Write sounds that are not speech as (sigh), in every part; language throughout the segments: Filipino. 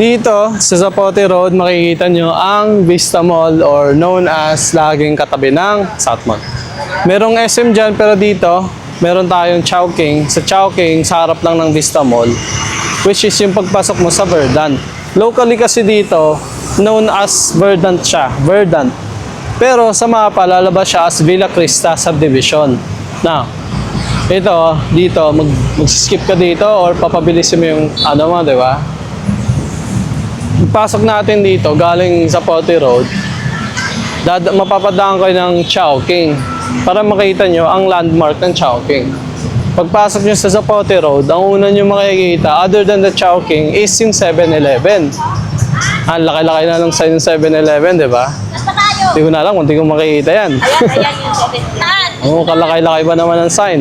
Dito, sa Zapote Road, makikita nyo ang Vista Mall or known as laging katabi ng South Mall. Merong SM dyan, pero dito, meron tayong Chowking. Sa Chowking, sa harap lang ng Vista Mall, which is yung pagpasok mo sa Verdant. Locally kasi dito, known as Verdant siya. Verdant. Pero sa mapa, lalabas siya as Villa Crista Subdivision. Now, ito, dito, mag, mag-skip ka dito or papabilisin mo yung ano mo, di ba? Pasok natin dito, galing sa Pote Road, dad mapapadaan kayo ng Chowking para makita nyo ang landmark ng Chowking. Pagpasok nyo sa Zapote Road, ang una nyo makikita, other than the Chowking, is yung 7-Eleven. Ang laki-laki na ng sign ng 7-Eleven, di ba? Hindi ko na alam kung hindi ko makikita yan. Ayan, ayan yung (laughs) seven. Saan? Oo, kalakay-lakay pa naman ang sign.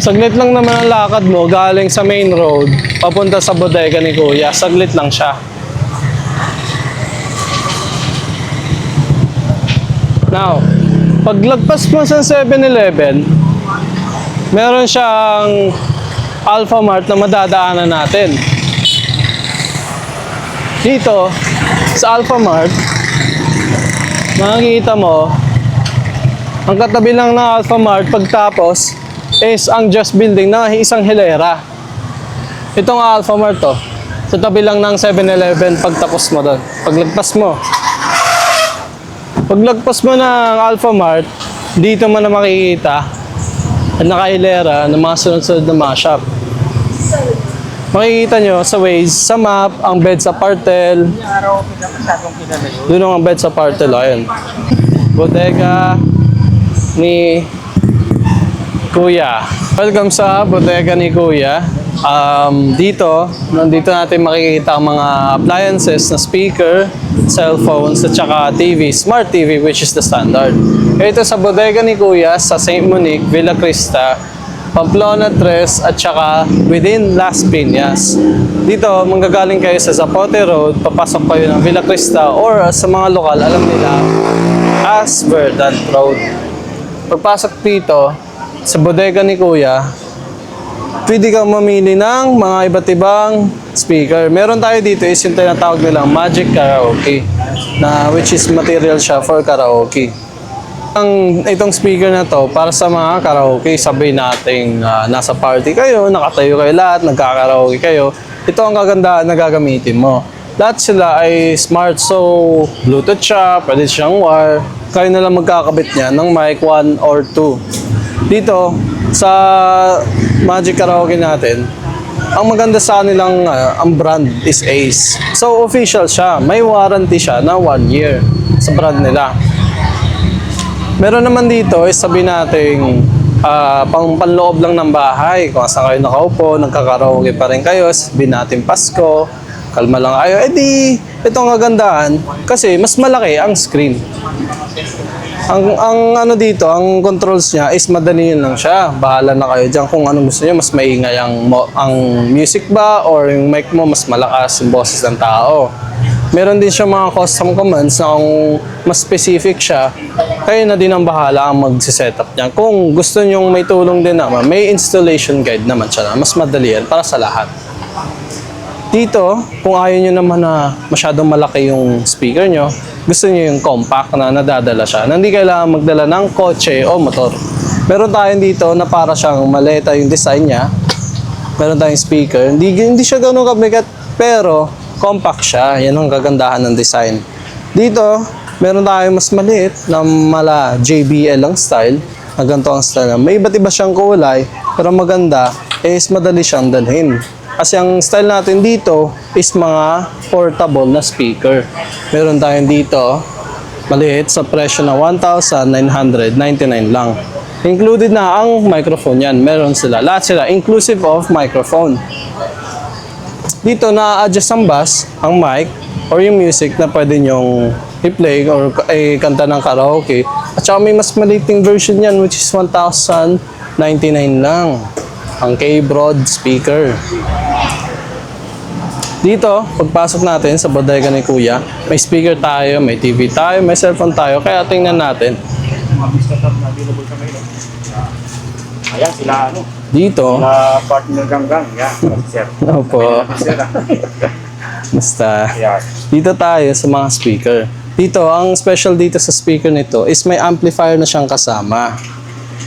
Saglit lang naman ang lakad mo galing sa main road papunta sa bodega ni Kuya. Saglit lang siya. Now, paglagpas mo sa 7-Eleven, meron siyang Alpha Mart na madadaanan natin. Dito, sa Alpha Mart, makikita mo, ang katabi lang ng Alpha Mart pagtapos is ang Just Building na isang hilera. Itong Alpha Mart to, sa tabi lang ng 7-Eleven pagtapos mo doon. Paglagpas mo. Paglagpas mo ng Alpha Mart, dito mo na makikita at nakahilera ng mga sunod-sunod na mga shop. Makikita nyo sa Waze, sa map, ang bed sa Partel. Doon ang bed sa Partel, ayun. Bodega ni Kuya. Welcome sa bodega ni Kuya. Um, dito, nandito natin makikita ang mga appliances na speaker, cellphones, at saka TV, smart TV, which is the standard. Ito sa bodega ni Kuya sa St. Monique, Villa Crista, Pamplona 3 at saka within Las Piñas. Dito, manggagaling kayo sa Zapote Road, papasok kayo ng Villa Crista or sa mga lokal, alam nila, as Verdant Road. Pagpasok dito, sa bodega ni Kuya, pwede kang mamili ng mga iba't ibang speaker. Meron tayo dito is yung tinatawag nilang Magic Karaoke na which is material siya for karaoke. Ang itong speaker na to para sa mga karaoke, sabi nating ah, nasa party kayo, nakatayo kayo lahat, nagkakaraoke kayo. Ito ang kagandahan na gagamitin mo. Lahat sila ay smart, so Bluetooth siya, pwede siyang wire. Kayo na lang magkakabit niya ng mic 1 or 2. Dito, sa Magic Karaoke natin, ang maganda sa kanilang ah, ang brand is Ace. So official siya, may warranty siya na 1 year sa brand nila. Meron naman dito, is sabi nating ah, pang panloob lang ng bahay. Kung saan kayo nakaupo, nagkakaraoke pa rin kayo, sabihin natin Pasko, kalma lang kayo. Eh di, ito ang kagandahan kasi mas malaki ang screen. Ang, ang ano dito, ang controls niya is madali lang siya. Bahala na kayo dyan kung ano gusto niyo. Mas maingay ang, ang music ba or yung mic mo mas malakas yung boses ng tao. Meron din siya mga custom commands na kung mas specific siya, kayo na din ang bahala ang mag-setup niya. Kung gusto niyo may tulong din naman, may installation guide naman siya na mas madali yan para sa lahat. Dito, kung ayaw nyo naman na masyadong malaki yung speaker nyo, gusto nyo yung compact na nadadala siya, na hindi kailangan magdala ng kotse o motor. Meron tayo dito na para siyang maleta yung design niya. Meron tayong speaker. Hindi, hindi siya ganun kabigat, pero compact siya. Yan ang kagandahan ng design. Dito, meron tayong mas maliit na mala JBL ang style. Na ganito ang style. May iba't iba siyang kulay, pero maganda is madali siyang dalhin. Kasi ang style natin dito is mga portable na speaker. Meron tayong dito, maliit sa presyo na 1,999 lang. Included na ang microphone yan. Meron sila. Lahat sila, inclusive of microphone. Dito na-adjust ang bass, ang mic, or yung music na pwede nyong i-play or eh, kanta ng karaoke. At saka may mas maliting version yan which is 1,099 lang. Ang K-Broad speaker. Dito, pagpasok natin sa bodega ni Kuya, may speaker tayo, may TV tayo, may cellphone tayo, kaya tingnan natin. Ayan, sila ano, Dito, sila partner ganggang. Yan, sir. opo, basta, dito tayo sa mga speaker. Dito, ang special dito sa speaker nito is may amplifier na siyang kasama.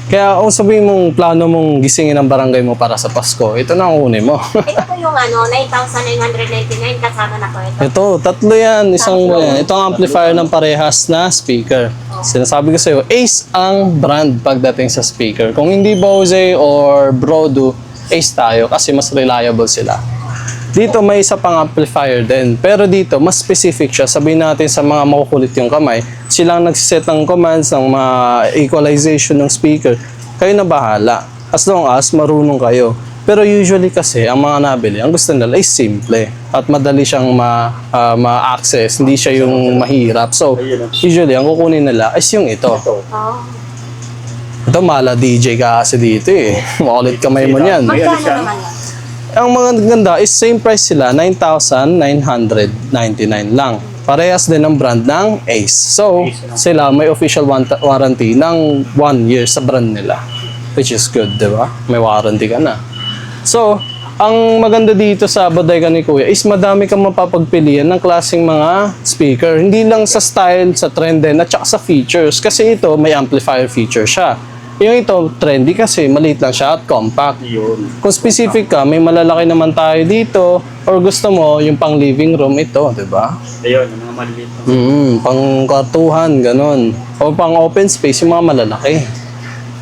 Kaya kung sabihin mong plano mong gisingin ang barangay mo para sa Pasko, ito na ang kunin mo. Ito po yung ano, 9,999 kasama na po ito. ito, tatlo yan. Isang yan. Ito ang amplifier ng parehas na speaker. Sinasabi ko sa'yo, Ace ang brand pagdating sa speaker. Kung hindi Bose or Brodo, Ace tayo kasi mas reliable sila. Dito may isa pang amplifier din. Pero dito, mas specific siya. Sabihin natin sa mga makukulit yung kamay, silang nagsiset ng commands ng mga equalization ng speaker. Kayo na bahala. As long as marunong kayo. Pero usually kasi, ang mga nabili, ang gusto nila is simple. At madali siyang ma, ah, ma-access. Hindi siya yung mahirap. So, usually, ang kukunin nila is yung ito. Ito. Ito, mala DJ ka kasi dito eh. (laughs) Makulit kamay mo niyan. Magkano siya. naman yan? Ang mga ganda is same price sila, 9,999 lang. Parehas din ang brand ng Ace. So, sila may official warranty ng 1 year sa brand nila. Which is good, di ba? May warranty ka na. So, ang maganda dito sa bodega ni Kuya is madami kang mapapagpilian ng klaseng mga speaker. Hindi lang sa style, sa trend din, at saka sa features. Kasi ito, may amplifier feature siya. Yung ito, trendy kasi maliit lang siya at compact. Yun. Kung specific ka, may malalaki naman tayo dito or gusto mo yung pang living room ito, di ba? Ayun, yung mga maliliit. na- Mm, pang kwartuhan, ganun. O pang open space, yung mga malalaki.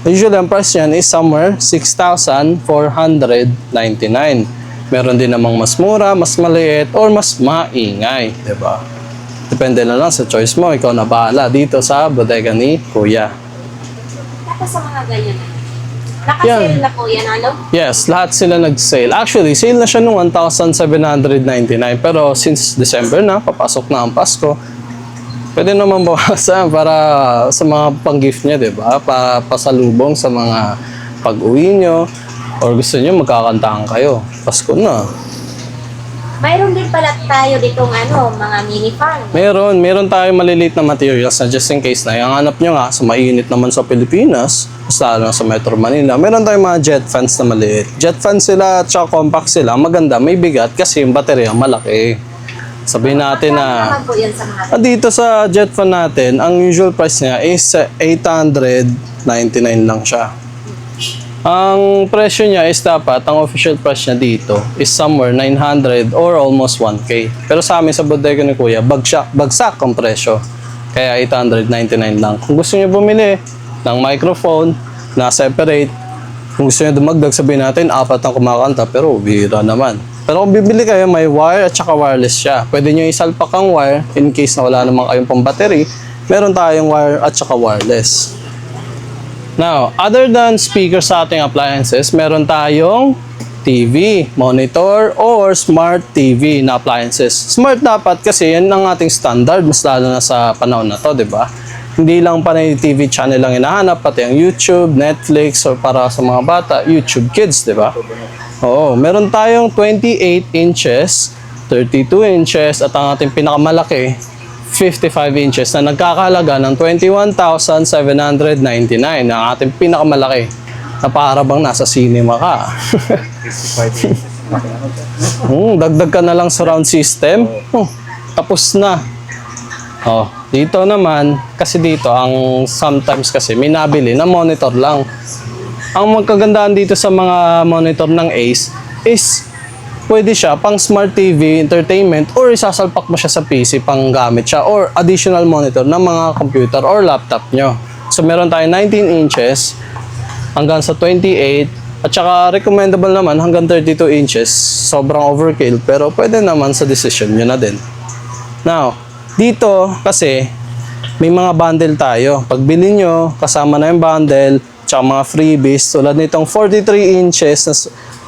Usually, ang price niyan is somewhere 6,499. Meron din namang mas mura, mas maliit, or mas maingay, di ba? Depende na lang sa choice mo. Ikaw na bahala dito sa bodega ni Kuya. Tapos sa mga ganyan. Nakasale Yan. na po yan, ano? Yes, lahat sila nag-sale. Actually, sale na siya nung 1,799. Pero since December na, papasok na ang Pasko, pwede naman (laughs) bawasan para sa mga pang-gift niya, di ba? Para pasalubong sa mga pag-uwi nyo. Or gusto nyo, magkakantahan kayo. Pasko na. Mayroon din pala tayo ditong ano, mga mini fan. Meron, meron tayong maliliit na materials na just in case na yung hanap nyo nga sa mainit naman sa Pilipinas, mas lalo na sa Metro Manila, meron tayong mga jet fans na maliit. Jet fans sila, tsaka compact sila, maganda, may bigat kasi yung baterya malaki. Sabihin natin Magkano na Ah, dito sa jet fan natin, ang usual price niya is uh, 899 lang siya. Ang presyo niya is dapat, ang official price niya dito is somewhere 900 or almost 1K. Pero sa amin sa bodega ni Kuya, bagsak, bagsak ang presyo. Kaya 899 lang. Kung gusto niyo bumili ng microphone na separate, kung gusto niyo dumagdag, sabihin natin, apat ang kumakanta, pero bihira naman. Pero kung bibili kayo, may wire at saka wireless siya. Pwede nyo isalpak ang wire in case na wala naman kayong pang. Meron tayong wire at saka wireless. Now, other than speaker sa ating appliances, meron tayong TV, monitor, or smart TV na appliances. Smart dapat kasi yan ang ating standard, mas lalo na sa panahon na to, di ba? Hindi lang panay TV channel lang hinahanap, pati ang YouTube, Netflix, or para sa mga bata, YouTube Kids, di ba? Oo, meron tayong 28 inches, 32 inches, at ang ating pinakamalaki, 55 inches na nagkakahalaga ng 21,799 ang ating pinakamalaki na para bang nasa cinema ka. 55 inches. Hmm, dagdag ka na lang surround system. Oh, tapos na. Oh, dito naman, kasi dito, ang sometimes kasi may nabili na monitor lang. Ang magkagandahan dito sa mga monitor ng Ace is pwede siya pang smart TV, entertainment, or isasalpak mo siya sa PC pang gamit siya, or additional monitor ng mga computer or laptop nyo. So meron tayong 19 inches hanggang sa 28 at saka recommendable naman hanggang 32 inches. Sobrang overkill pero pwede naman sa decision nyo na din. Now, dito kasi may mga bundle tayo. Pag bili nyo, kasama na yung bundle, tsaka mga freebies tulad nitong 43 inches na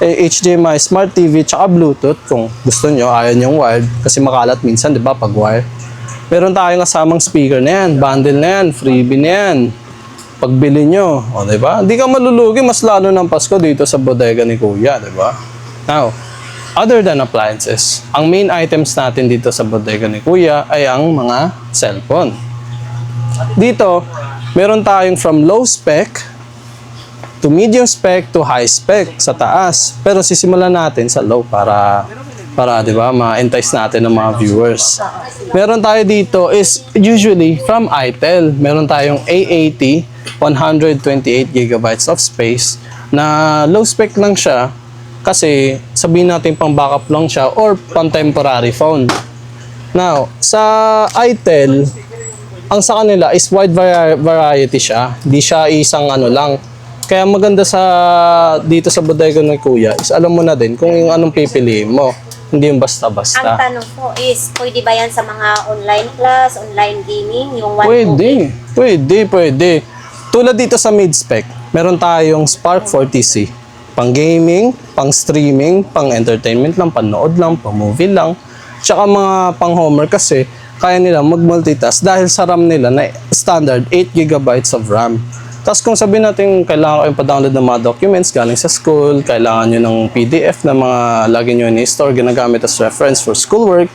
eh, HDMI Smart TV tsaka Bluetooth kung gusto nyo, ayaw yung wired kasi makalat minsan, di ba, pag wire. Meron tayong kasamang speaker na yan, bundle na yan, freebie na yan. Pagbili nyo, o di ba? Hindi ka malulugi, mas lalo ng Pasko dito sa bodega ni Kuya, di ba? Now, other than appliances, ang main items natin dito sa bodega ni Kuya ay ang mga cellphone. Dito, meron tayong from low spec to medium spec to high spec sa taas. Pero sisimulan natin sa low para para 'di ba ma-entice natin ng mga viewers. Meron tayo dito is usually from Itel. Meron tayong A80 128 gigabytes of space na low spec lang siya kasi sabihin natin pang backup lang siya or pang temporary phone. Now, sa Itel, ang sa kanila is wide vari- variety siya. Di siya isang ano lang. Kaya maganda sa dito sa bodega ng kuya is alam mo na din kung yung anong pipiliin mo. Hindi yung Ang basta-basta. tanong po is, pwede ba yan sa mga online class, online gaming, yung 1 Pwede. Pwede, pwede. Tulad dito sa mid-spec, meron tayong Spark 40C. Pang gaming, pang streaming, pang entertainment lang, panood lang, pang movie lang. Tsaka mga pang homework kasi kaya nila mag-multitask dahil sa RAM nila na standard 8 GB of RAM. Tapos kung sabihin natin kailangan kayong pa-download ng mga documents galing sa school, kailangan nyo ng PDF na mga lagi nyo ini-store, ginagamit as reference for schoolwork,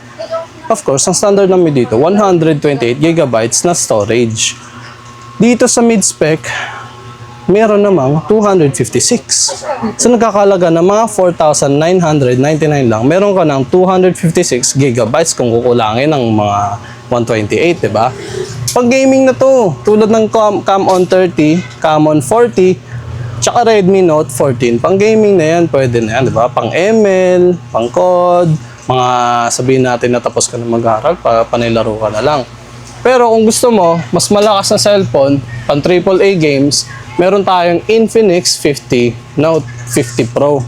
Of course, ang standard namin dito, 128 gigabytes na storage. Dito sa mid-spec, meron namang 256. So nagkakalaga ng mga 4,999 lang. Meron ka ng 256 gigabytes kung kukulangin ng mga 128, di ba? Pag gaming na to, tulad ng Cam, Camon 30, Camon 40, tsaka Redmi Note 14. Pang gaming na yan, pwede na yan, di ba? Pang ML, pang COD, mga sabihin natin na tapos ka na mag-aaral, pa, panilaro ka na lang. Pero kung gusto mo, mas malakas na cellphone, pang AAA games, meron tayong Infinix 50 Note 50 Pro.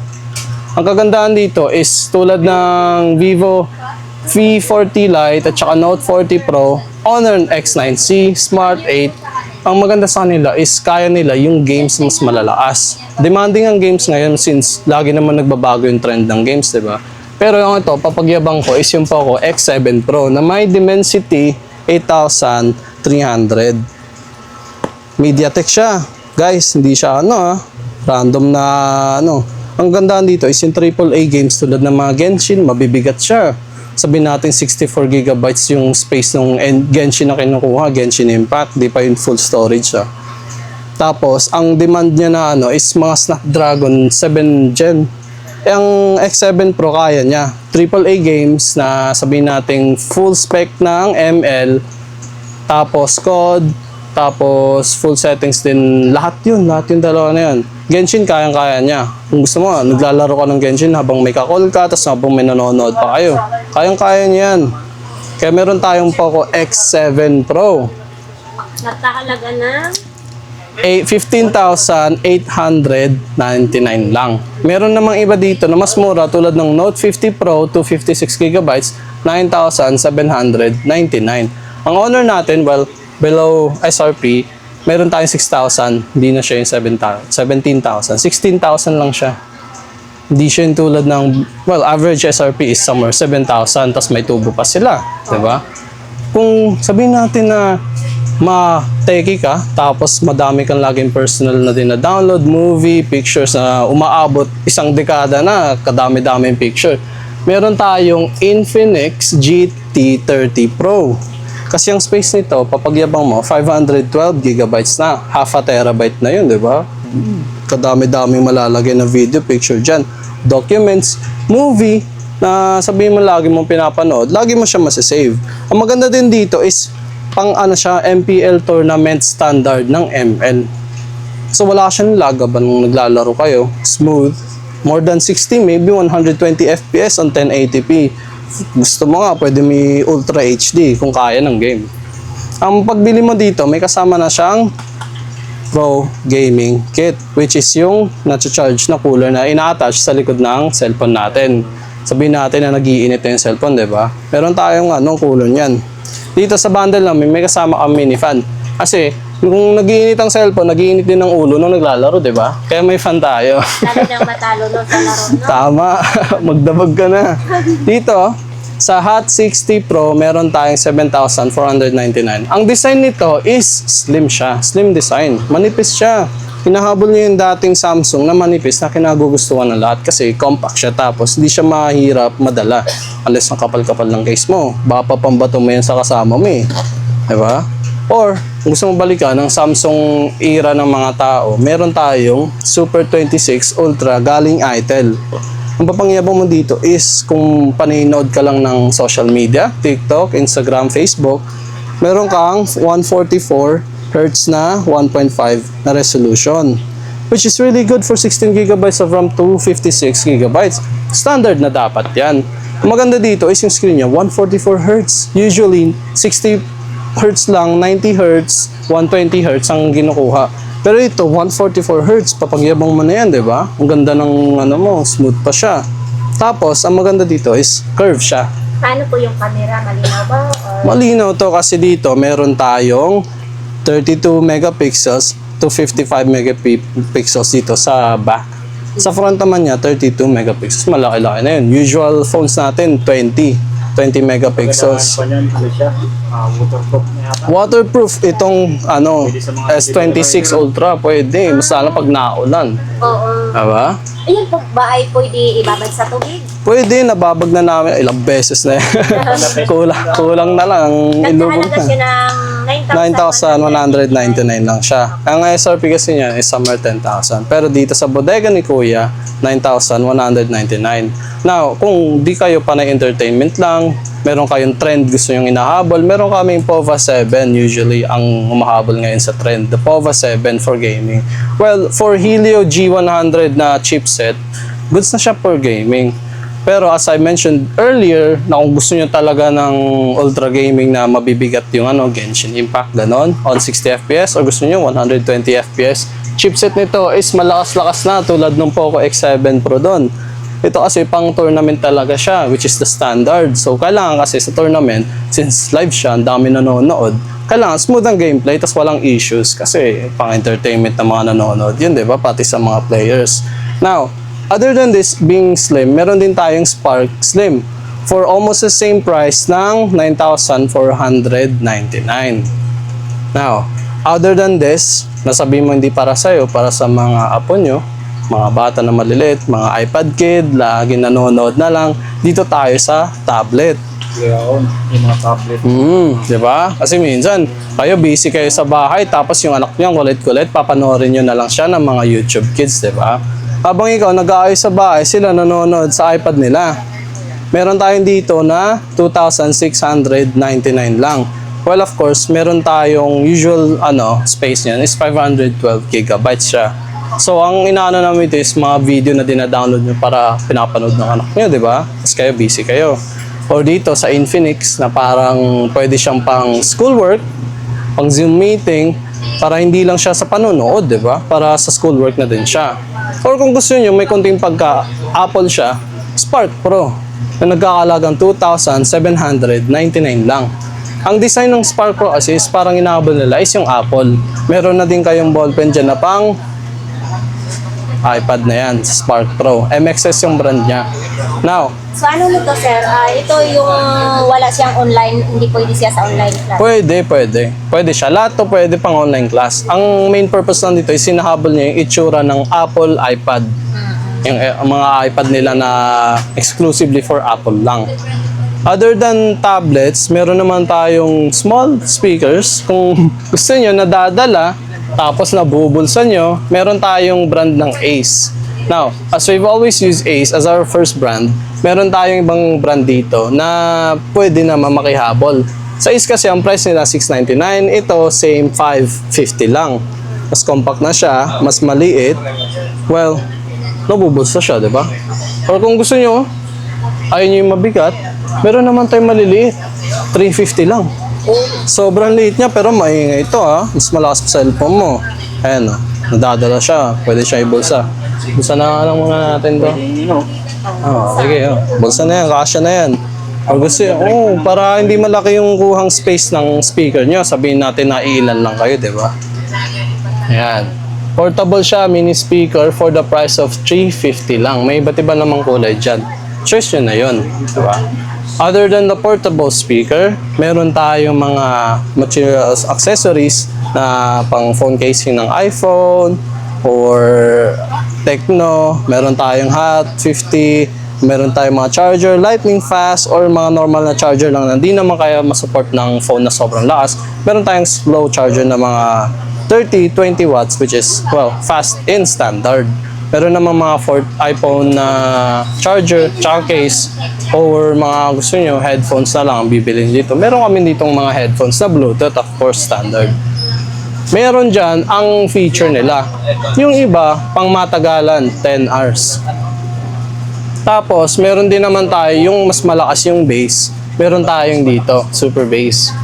Ang kagandahan dito is tulad ng Vivo V40 Lite at saka Note 40 Pro, Honor X9C, Smart 8, ang maganda sa kanila is kaya nila yung games mas malalakas. Demanding ang games ngayon since lagi naman nagbabago yung trend ng games, di ba? Pero yung ito, papagyabang ko is yung Poco X7 Pro na may Dimensity 8300. MediaTek siya. Guys, hindi siya ano ah, random na ano. Ang gandaan dito is yung AAA games tulad ng mga Genshin, mabibigat siya. Sabihin natin 64 gigabytes yung space ng en- Genshin na kinukuha, Genshin Impact, di pa yung full storage siya. Tapos, ang demand niya na ano is mga Snapdragon 7 Gen. Eh, ang X7 Pro kaya niya. AAA games na sabihin natin full spec ng ML, tapos COD, tapos full settings din. Lahat yun, lahat yung dalawa na yun. Genshin, kayang-kaya niya. Kung gusto mo, naglalaro ka ng Genshin habang may kakol ka, tapos habang may nanonood pa kayo. Kayang-kaya niya yan. Kaya meron tayong Poco X7 Pro. Nagkakalaga ng Eh, 15,899 lang. Meron namang iba dito na mas mura tulad ng Note 50 Pro to 56 gigabytes, 9,799. Ang honor natin, well, below SRP, meron tayong 6,000. Hindi na siya yung 7,000 17,000. 16,000 lang siya. Hindi siya yung tulad ng, well, average SRP is somewhere 7,000, tapos may tubo pa sila. 'di ba? Kung sabihin natin na ma-techy ka, tapos madami kang laging personal na din na download, movie, pictures na umaabot isang dekada na, kadami-daming picture. Meron tayong Infinix GT30 Pro. Kasi ang space nito, papagyabang mo, 512 gigabytes na. Half a terabyte na yun, di ba? Kadami-daming malalagay na video, picture dyan. Documents, movie, na sabihin mo lagi mong pinapanood, lagi mo siya masasave. Ang maganda din dito is, pang ano siya, MPL tournament standard ng ML. So wala siyang lag habang naglalaro kayo. Smooth. More than 60, maybe 120 FPS on 1080p. Gusto mo nga, pwede may Ultra HD kung kaya ng game. Ang pagbili mo dito, may kasama na siyang Pro Gaming Kit, which is yung na-charge na cooler na ina-attach sa likod ng cellphone natin. Sabihin natin na nagiinit yung cellphone, di ba? Meron tayong anong cooler niyan. Dito sa bundle namin, may kasama kang mini fan. Kasi, kung nagiinit ang cellphone, nagiinit din ang ulo nung naglalaro, di ba? Kaya may fan tayo. Lalo nang matalo nun sa laro, no? Tama, (laughs) magdabag ka na. Dito, sa Hot 60 Pro, meron tayong 7,499. Ang design nito is slim siya. Slim design. Manipis siya. Hinahabol niya yung dating Samsung na manipis na kinagugustuhan ng lahat kasi compact siya tapos hindi siya mahirap madala unless ang kapal-kapal ng case mo. Baka pa pambato mo yan sa kasama mo eh. Diba? Or, kung gusto mo balikan ng Samsung era ng mga tao, meron tayong Super 26 Ultra galing Itel. Ang papangyabang mo dito is kung paninood ka lang ng social media, TikTok, Instagram, Facebook, meron kang 144 Hz na 1.5 na resolution which is really good for 16 gigabytes of RAM to 56 gigabytes. Standard na dapat yan. Ang maganda dito is yung screen niya, 144 Hz. Usually, 60 Hz lang, 90 Hz, 120 Hz ang ginukuha. Pero ito, 144 Hz, papagyabang mo na yan, di ba? Ang ganda ng ano mo, smooth pa siya. Tapos, ang maganda dito is curve siya. Paano po yung camera? Malinaw ba? Or... Malinaw to kasi dito meron tayong 32 megapixels to 55 megapixels dito sa back. Sa front naman niya, 32 megapixels. Malaki-laki na yun. Usual phones natin, 20. 20 megapixels. Ano? Ah, waterproof itong ano, Pwede sa mga S26 Ultra. Pwede. Mas lalo pag naulan. Oo. Diba? Ayun po ba ay pwede ibabad sa tubig? Pwede, nababag na namin. Ilang beses na yan. (laughs) kulang, kulang na lang. Ilubog Nagkahalaga na. siya ng 9,199 lang siya. Ang SRP kasi niya is summer 10,000. Pero dito sa bodega ni Kuya, 9,199. Now, kung di kayo pa na entertainment lang, meron kayong trend gusto yung inahabol, meron kaming POVA 7 usually ang humahabol ngayon sa trend. The POVA 7 for gaming. Well, for Helio G100 na chipset, goods na siya for gaming. Pero as I mentioned earlier, na kung gusto nyo talaga ng ultra gaming na mabibigat yung ano, Genshin Impact, ganon, on 60 FPS, or gusto nyo 120 FPS, chipset nito is malakas-lakas na tulad ng Poco X7 Pro doon. Ito kasi pang tournament talaga siya, which is the standard. So, kailangan kasi sa tournament, since live siya, ang dami nanonood, kailangan smooth ang gameplay, tas walang issues kasi pang entertainment ng mga nanonood. Yun, di ba? Pati sa mga players. Now, other than this being slim, meron din tayong Spark Slim for almost the same price ng 9,499. Now, other than this, nasabi mo hindi para sa'yo, para sa mga apo nyo, mga bata na maliliit, mga iPad kid, lagi nanonood na lang, dito tayo sa tablet. Yun, yung mga tablet. Hmm, di ba? Kasi minsan, kayo busy kayo sa bahay, tapos yung anak niyo kulit-kulit, papanoorin niyo na lang siya ng mga YouTube kids, di ba? Habang ikaw nag-aayos sa bahay, sila nanonood sa iPad nila. Meron tayong dito na 2,699 lang. Well, of course, meron tayong usual ano space niyan is 512 gigabytes siya. So, ang inaano namin ito is mga video na dinadownload nyo para pinapanood ng anak nyo, di ba? Tapos kayo, busy kayo. Or dito sa Infinix na parang pwede siyang pang schoolwork, pang Zoom meeting, para hindi lang siya sa panonood, di ba? Para sa schoolwork na din siya. Or kung gusto niyo may konting pagka-Apple siya, Spark Pro na nagkakalagang 2,799 lang. Ang design ng Spark Pro kasi is parang inaabol nila is yung Apple. Meron na din kayong ballpen dyan na pang iPad na yan, Spark Pro. MXS yung brand niya. Now, So ano nito sir? Ah, ito yung wala siyang online, hindi pwede siya sa online class. Pwede, pwede. Pwede siya. Lahat to pwede pang online class. Ang main purpose lang dito is sinahabol niya yung itsura ng Apple iPad. Yung eh, ang mga iPad nila na exclusively for Apple lang. Other than tablets, meron naman tayong small speakers. Kung (laughs) gusto nyo nadadala, tapos nabubulsa nyo, meron tayong brand ng Ace. Now, as we've always used Ace as our first brand, meron tayong ibang brand dito na pwede naman makihabol. Sa Ace kasi ang price nila 699, ito same 550 lang. Mas compact na siya, mas maliit. Well, nabubulsa siya, di ba? Or kung gusto nyo, ayaw nyo yung mabigat, meron naman tayong maliliit. 350 lang. Sobrang liit niya pero maingay ito ha. Mas malakas sa cellphone mo. Ayan o. Nadadala siya. Pwede siya ibulsa. Bulsa na nga lang muna natin to. Oh, sige. Oh. Bulsa na yan. Kasya na yan. Or gusto oh, para hindi malaki yung kuhang space ng speaker nyo, sabihin natin na ilan lang kayo, di ba? Ayan. Portable siya, mini speaker for the price of 350 lang. May iba't iba namang kulay dyan. Choice nyo na yun, di ba? Other than the portable speaker, meron tayong mga materials, accessories na pang phone casing ng iPhone or Tecno. Meron tayong Hot 50 Meron tayong mga charger, lightning fast, or mga normal na charger lang na di naman kaya masupport ng phone na sobrang lakas. Meron tayong slow charger na mga 30, 20 watts, which is, well, fast in standard. Meron naman mga for iPhone na charger, tsaka case, or mga gusto nyo, headphones na lang ang bibilin dito. Meron kami ditong mga headphones na Bluetooth, of course, standard. Meron dyan ang feature nila. Yung iba, pang matagalan, 10 hours. Tapos, meron din naman tayo yung mas malakas yung bass. Meron tayong dito, super bass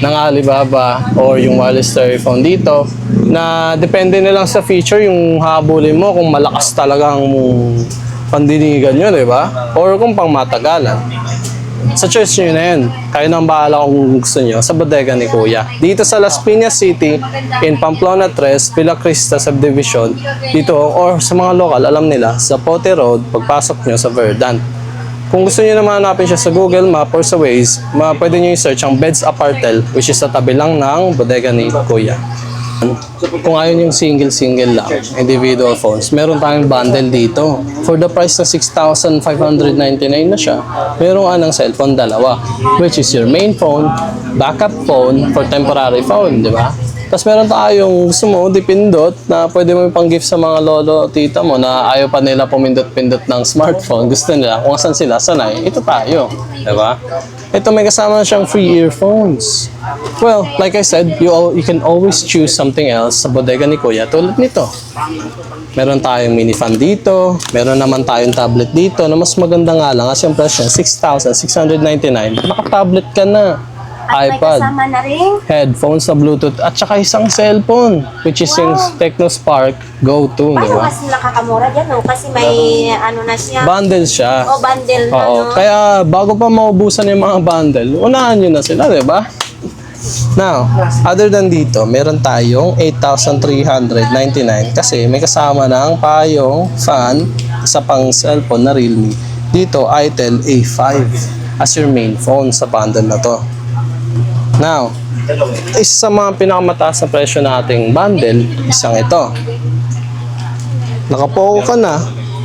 ng Alibaba or yung wireless telephone dito na depende na lang sa feature yung habulin mo kung malakas talagang pandinigan nyo, di ba? Or kung pang matagalan. Sa choice nyo na yun. Kayo nang bahala kung gusto nyo sa bodega ni Kuya. Dito sa Las Piñas City, in Pamplona 3, Villa Crista Subdivision, dito or sa mga local, alam nila, sa Pote Road, pagpasok nyo sa Verdant. Kung gusto niyo naman hanapin siya sa Google Map or sa Waze, ma pwede niyo i-search ang Beds Apartel, which is sa tabi lang ng bodega ni Kuya. Kung ayaw yung single-single lang, individual phones, meron tayong bundle dito. For the price na 6,599 na siya, merong anang cellphone dalawa, which is your main phone, backup phone, for temporary phone, di ba? Tapos meron tayong gusto mo, dipindot, na pwede mo pang gift sa mga lolo, tita mo na ayaw pa nila pumindot-pindot ng smartphone. Gusto nila, kung saan sila sanay, ito tayo. di ba? Ito may kasama siyang free earphones. Well, like I said, you, al- you can always choose something else sa bodega ni Kuya tulad nito. Meron tayong mini fan dito, meron naman tayong tablet dito na mas maganda nga lang kasi ang presyo 6,699. Naka-tablet ka na. At may iPad kasama na rin. headphones sa Bluetooth at saka isang cellphone which is yung Tecno Spark Go 2, di Paano ba? mas nakakamura dyan, no? Kasi may ano na siya. Bundle siya. o bundle na, Oo, no? kaya bago pa maubusan yung mga bundle, unahan nyo na sila, di ba? Now, other than dito, meron tayong 8,399 kasi may kasama ng payong, fan, isa pang cellphone na Realme. Dito, Itel A5 as your main phone sa bundle na to. Now, isa sa mga pinakamataas na presyo nating bundle, isang ito. Nakapoco ka na,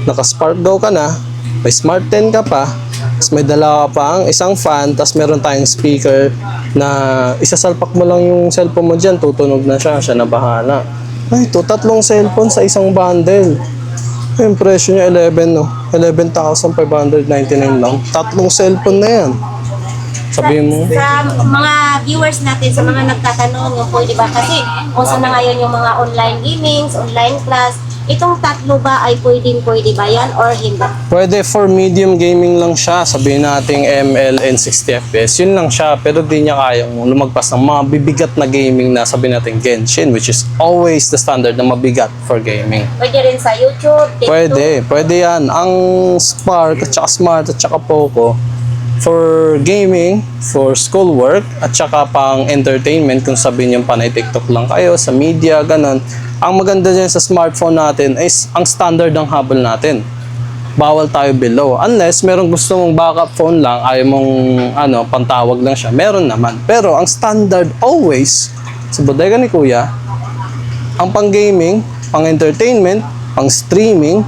naka-spark go ka na, may smart 10 ka pa, tapos may dala ka pang isang fan, tapos meron tayong speaker na isasalpak mo lang yung cellphone mo dyan, tutunog na siya, siya na bahala. Ay, ito, tatlong cellphone sa isang bundle. Yung presyo niya 11, no? 11,599 lang. Tatlong cellphone na yan. Sabihin mo, Sa mga viewers natin, sa mga nagtatanong, yung pwede ba? Kasi uso na ngayon yung mga online gamings, online class. Itong tatlo ba ay pwedeng pwede ba yan or hindi? Pwede for medium gaming lang siya. Sabihin nating ML and 60 FPS. Yun lang siya. Pero di niya kayang lumagpas ng mga bibigat na gaming na sabihin natin Genshin, which is always the standard na mabigat for gaming. Pwede rin sa YouTube, TikTok. Pwede. Pwede yan. Ang Spark at saka Smart at saka Poco for gaming, for schoolwork, at saka pang entertainment, kung sabihin yung panay TikTok lang kayo, sa media, ganon. Ang maganda dyan sa smartphone natin is ang standard ng habol natin. Bawal tayo below. Unless merong gusto mong backup phone lang, ayaw mong ano, pantawag lang siya, meron naman. Pero ang standard always sa bodega ni Kuya, ang pang gaming, pang entertainment, pang streaming,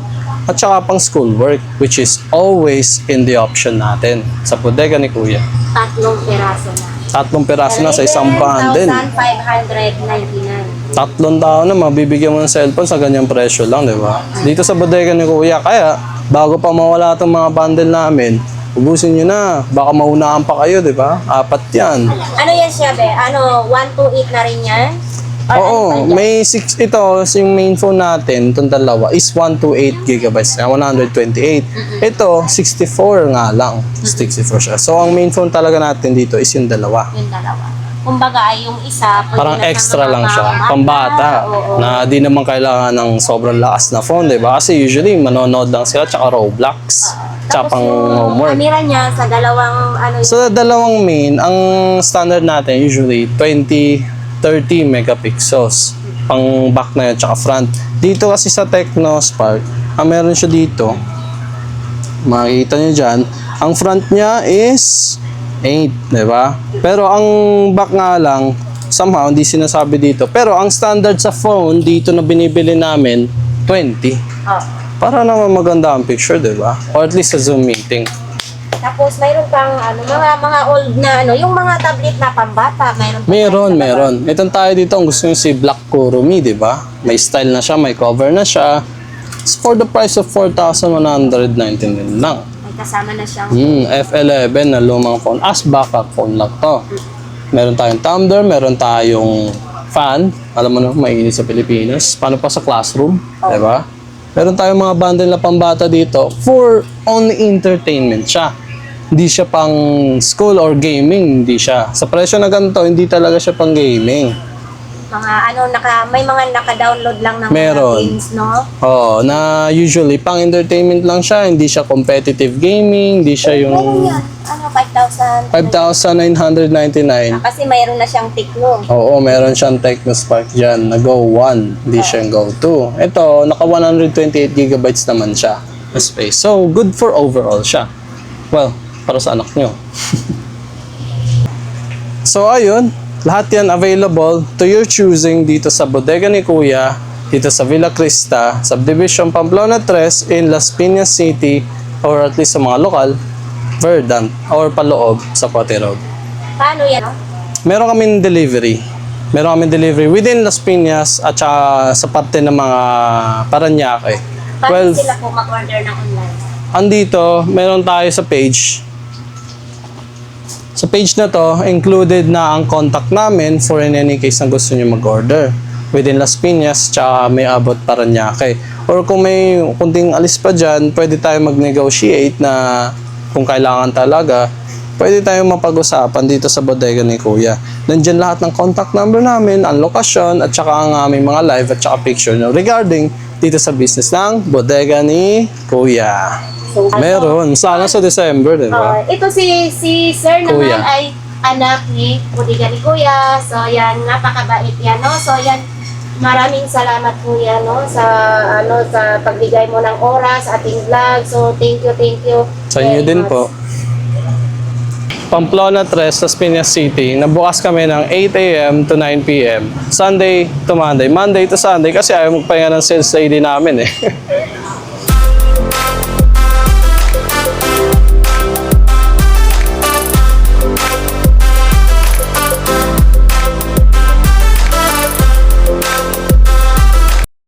at saka pang schoolwork, which is always in the option natin sa bodega ni Kuya. Tatlong peraso na. Tatlong peraso na sa isang bundle. 11,599. Tatlong tao na mabibigyan mo ng cellphone sa ganyang presyo lang, di ba? Dito sa bodega ni Kuya, kaya bago pa mawala itong mga bundle namin, ubusin nyo na. Baka maunahan pa kayo, di ba? Apat yan. Ano yan siya, be? Ano, 128 na rin yan? Or Oo, may six, ito, yung main phone natin, itong dalawa, is 128 gigabytes na, 128. Ito, 64 nga lang. 64 siya. So, ang main phone talaga natin dito is yung dalawa. Yung dalawa. Kumbaga ay yung isa, Parang extra lang siya, bata. pambata, na di naman kailangan ng sobrang lakas na phone, di ba? Kasi usually, manonood lang sila, tsaka Roblox, tsaka pang homework. camera niya sa dalawang ano yung Sa dalawang main, ang standard natin usually 20, 30 megapixels. Pang back na yun, tsaka front. Dito kasi sa Tecno Spark, ang meron siya dito, makikita nyo dyan, ang front niya is 8, di ba? Pero ang back nga lang, somehow hindi sinasabi dito. Pero ang standard sa phone dito na binibili namin, 20. oh, Para naman maganda ang picture, di ba? Or at least sa Zoom meeting. Tapos mayroon pang ano, mga mga old na ano, yung mga tablet na pambata, mayroon Meron, sa meron. Itong tayo dito, ang gusto nyo si Black Kurumi, di ba? May style na siya, may cover na siya. It's for the price of 4,199 lang. May kasama na siyang Hmm, F11 na lumang phone. As backup phone lang to. Meron tayong tumbler, meron tayong fan. Alam mo na, mainit sa Pilipinas. Paano pa sa classroom? di ba? Meron tayong mga bundle na pambata dito for only entertainment siya. Hindi siya pang school or gaming, hindi siya. Sa presyo na ganito, hindi talaga siya pang gaming. mga ano naka may mga naka-download lang ng Meron. mga games, no? Oo, na usually pang entertainment lang siya, hindi siya competitive gaming, hindi siya Meron yung yan. Ano 5,000? 5,999. Kasi mayroon na siyang Tecno. Oo, meron siyang Tecno Spark dyan na Go 1. Hindi siya yung Go 2. Ito, naka 128 gigabytes naman siya na space. So, good for overall siya. Well, para sa anak nyo. (laughs) so, ayun. Lahat yan available to your choosing dito sa bodega ni Kuya, dito sa Villa Crista, Subdivision Pamplona 3 in Las Piñas City or at least sa mga lokal, Verdant or paloob sa Pote Road. Paano yan? Meron kaming delivery. Meron kaming delivery within Las Piñas at saka sa parte ng mga Paranaque. Paano 12, sila po mag-order ng online? andito, meron tayo sa page. Sa page na to, included na ang contact namin for in any case na gusto nyo mag-order. Within Las Piñas, tsaka may abot Paranaque. Or kung may kunting alis pa dyan, pwede tayo mag-negotiate na kung kailangan talaga, pwede tayong mapag-usapan dito sa bodega ni Kuya. Nandyan lahat ng contact number namin, ang lokasyon, at saka ang aming mga live at saka picture no, regarding dito sa business ng bodega ni Kuya. So, Meron. Sana sa December, di ba? Uh, ito si si Sir naman Kuya. ay anak ni Budiga ni Kuya. So yan, napakabait yan, no? So yan, maraming salamat Kuya, no? Sa ano sa pagbigay mo ng oras sa ating vlog. So thank you, thank you. Sa inyo din much. po. Pamplona 3 sa Piñas City. Nabukas kami ng 8 a.m. to 9 p.m. Sunday to Monday. Monday to Sunday kasi ayaw magpahinga ng sales lady namin eh. (laughs)